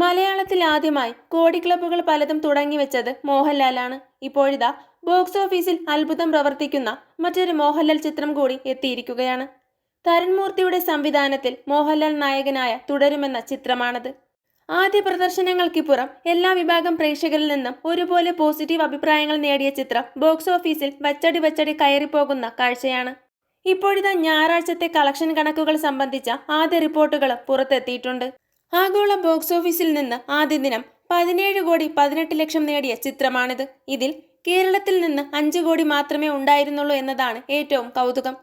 മലയാളത്തിൽ ആദ്യമായി കോടി ക്ലബ്ബുകൾ പലതും തുടങ്ങി വെച്ചത് മോഹൻലാലാണ്. ഇപ്പോഴിതാ ബോക്സ് ഓഫീസിൽ അത്ഭുതം പ്രവർത്തിക്കുന്ന മറ്റൊരു മോഹൻലാൽ ചിത്രം കൂടി എത്തിയിരിക്കുകയാണ്. തരൺമൂർത്തിയുടെ സംവിധാനത്തിൽ മോഹൻലാൽ നായകനായ തുടരുമെന്ന ചിത്രമാണത്. ആദ്യ പ്രദർശനങ്ങൾക്കിപ്പുറം എല്ലാ വിഭാഗം പ്രേക്ഷകരിൽ നിന്നും ഒരുപോലെ പോസിറ്റീവ് അഭിപ്രായങ്ങൾ നേടിയ ചിത്രം ബോക്സ് ഓഫീസിൽ വച്ചടി വച്ചടി കയറിപ്പോകുന്ന കാഴ്ചയാണ്. ഇപ്പോഴിതാ ഞായറാഴ്ചത്തെ കളക്ഷൻ കണക്കുകൾ സംബന്ധിച്ച ആദ്യ റിപ്പോർട്ടുകൾ പുറത്തെത്തിയിട്ടുണ്ട്. ആഗോള ബോക്സ് ഓഫീസിൽ നിന്ന് ആദ്യ ദിനം പതിനേഴ് കോടി പതിനെട്ട് ലക്ഷം നേടിയ ചിത്രമാണിത്. ഇതിൽ കേരളത്തിൽ നിന്ന് അഞ്ച് കോടി മാത്രമേ ഉണ്ടായിരുന്നുള്ളൂ എന്നതാണ് ഏറ്റവും കൗതുകം.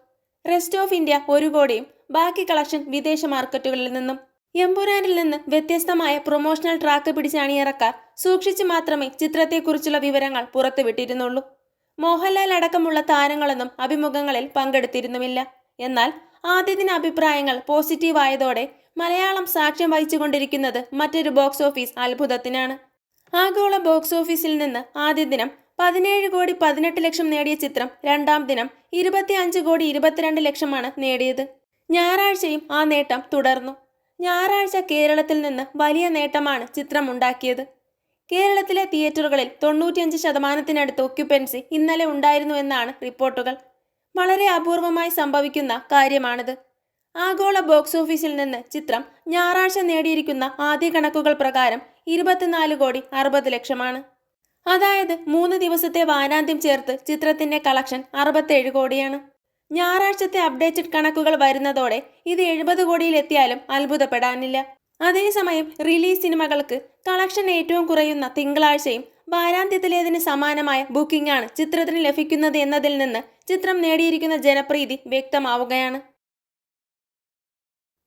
റെസ്റ്റ് ഓഫ് ഇന്ത്യ ഒരു കോടിയും ബാക്കി കളക്ഷൻ വിദേശ മാർക്കറ്റുകളിൽ നിന്നും. എമ്പുരാനിൽ നിന്ന് വ്യത്യസ്തമായ പ്രൊമോഷണൽ ട്രാക്ക് പിടിച്ച അണിയറക്കാർ സൂക്ഷിച്ച് മാത്രമേ ചിത്രത്തെക്കുറിച്ചുള്ള വിവരങ്ങൾ പുറത്തുവിട്ടിരുന്നുള്ളൂ. മോഹൻലാൽ അടക്കമുള്ള താരങ്ങളൊന്നും അഭിമുഖങ്ങളിൽ പങ്കെടുത്തിരുന്നുമില്ല. എന്നാൽ ആദ്യ ദിന അഭിപ്രായങ്ങൾ പോസിറ്റീവായതോടെ മലയാളം സാക്ഷ്യം വഹിച്ചുകൊണ്ടിരിക്കുന്നത് മറ്റൊരു ബോക്സ് ഓഫീസ് അത്ഭുതത്തിനാണ്. ആഗോള ബോക്സ് ഓഫീസിൽ നിന്ന് ആദ്യ ദിനം പതിനേഴ് കോടി പതിനെട്ട് ലക്ഷം നേടിയ ചിത്രം രണ്ടാം ദിനം ഇരുപത്തി അഞ്ച് കോടി ഇരുപത്തിരണ്ട് ലക്ഷമാണ് നേടിയത്. ഞായറാഴ്ചയും ആ നേട്ടം തുടർന്നു. ഞായറാഴ്ച കേരളത്തിൽ നിന്ന് വലിയ നേട്ടമാണ് ചിത്രം ഉണ്ടാക്കിയത് കേരളത്തിലെ തിയേറ്ററുകളിൽ തൊണ്ണൂറ്റിയഞ്ച് ശതമാനത്തിനടുത്ത് ഒക്യുപ്പൻസി ഇന്നലെ ഉണ്ടായിരുന്നു എന്നാണ് റിപ്പോർട്ടുകൾ. വളരെ അപൂർവമായി സംഭവിക്കുന്ന കാര്യമാണിത്. ആഗോള ബോക്സ് ഓഫീസിൽ നിന്ന് ചിത്രം ഞായറാഴ്ച നേടിയിരിക്കുന്ന ആദ്യ കണക്കുകൾ പ്രകാരം ഇരുപത്തിനാല് കോടി അറുപത് ലക്ഷമാണ്. അതായത് മൂന്ന് ദിവസത്തെ വാരാന്ത്യം ചേർത്ത് ചിത്രത്തിന്റെ കളക്ഷൻ അറുപത്തേഴ് കോടിയാണ്. ഞായറാഴ്ചത്തെ അപ്ഡേറ്റഡ് കണക്കുകൾ വരുന്നതോടെ ഇത് എഴുപത് കോടിയിൽ എത്തിയാലും അത്ഭുതപ്പെടാനില്ല. അതേസമയം റിലീസ് സിനിമകൾക്ക് കളക്ഷൻ ഏറ്റവും കുറയുന്ന തിങ്കളാഴ്ചയും വാരാന്ത്യത്തിലേതിന് സമാനമായ ബുക്കിംഗാണ് ചിത്രത്തിന് ലഭിക്കുന്നത് എന്നതിൽ നിന്ന് ചിത്രം നേടിയിരിക്കുന്ന ജനപ്രീതി വ്യക്തമാവുകയാണ്.